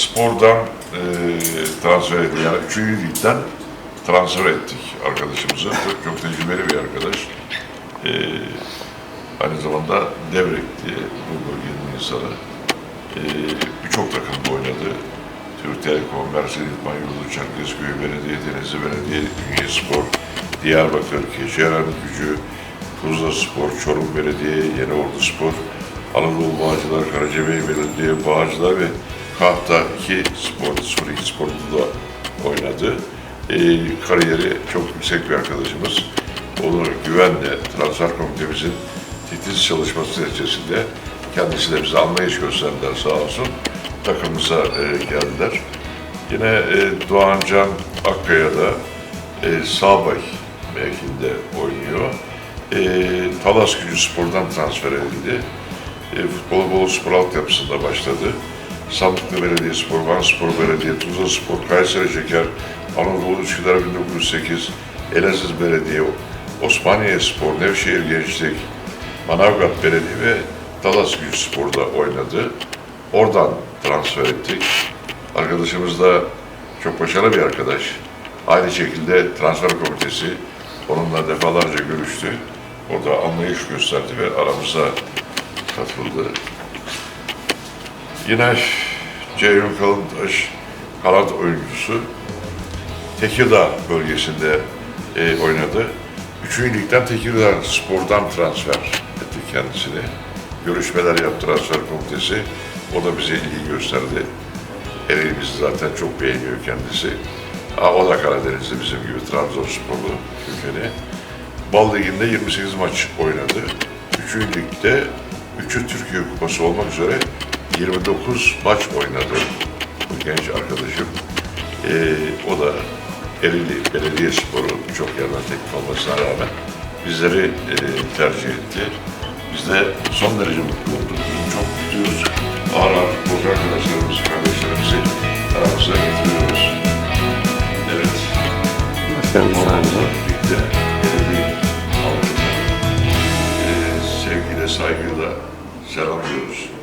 spordan e, transfer ettik. Yani üçüncü ligden transfer ettik arkadaşımızı. Çok, tecrübeli bir arkadaş. E, aynı zamanda Devrek diye bu bölgenin insanı. E, Birçok takımda oynadı. Türk Telekom, Mercedes İdman Yurdu, Çerkezköy Belediye, Denizli Belediye, Ünye Spor, Diyarbakır, Keçiören Gücü, Tuzla Spor, Çorum Belediye, Yeni Ordu Spor, Anadolu Bağcılar, Karacabey Belediye, Bağcılar ve Kahta 2 spor, Sur 2 sporunda da oynadı. Ee, kariyeri çok yüksek bir arkadaşımız. Onu güvenle transfer komitemizin titiz çalışması neticesinde kendisi de bize anlayış gösterdiler sağ olsun. Takımımıza e, geldiler. Yine e, Doğan Can Akkaya'da e, Sağbay mevkinde oynuyor. E, Talas Gücü Spor'dan transfer edildi. E, futbol Bolu Spor altyapısında başladı. Samutlu Belediye Spor, Van Spor Belediye, Tuzla Spor, Kayseri Şeker, Anadolu Üsküdar 1908, Elazığ Belediye, Osmaniye Spor, Nevşehir Gençlik, Manavgat Belediye ve Talas Gücü Spor'da oynadı. Oradan transfer ettik. Arkadaşımız da çok başarılı bir arkadaş. Aynı şekilde transfer komitesi onunla defalarca görüştü. Orada anlayış gösterdi ve aramıza katıldı. Yine Ceyhun Kalıntaş kanat oyuncusu Tekirdağ bölgesinde e, oynadı. Üçüncü ligden Tekirdağ Spor'dan transfer ettik kendisini. Görüşmeler yaptı transfer komitesi. O da bize ilgi gösterdi. Elimizi zaten çok beğeniyor kendisi. Ha, o da Karadenizli bizim gibi Trabzonsporlu kökeni. Bal Ligi'nde 28 maç oynadı. Üçüncü ligde 3'ü Türkiye Kupası olmak üzere 29 maç oynadı bu genç arkadaşım. Ee, o da Ereğli Belediye Sporu çok yerden teklif olmasına rağmen bizleri e, tercih etti. Biz de son derece mutlu olduk. Çok mutluyuz. Ağır ağır futbolcu arkadaşlarımızı, kardeşlerimizi aramıza getiriyoruz. Evet. Onlarla birlikte belediye halkına e, sevgiyle, saygıyla selamlıyoruz.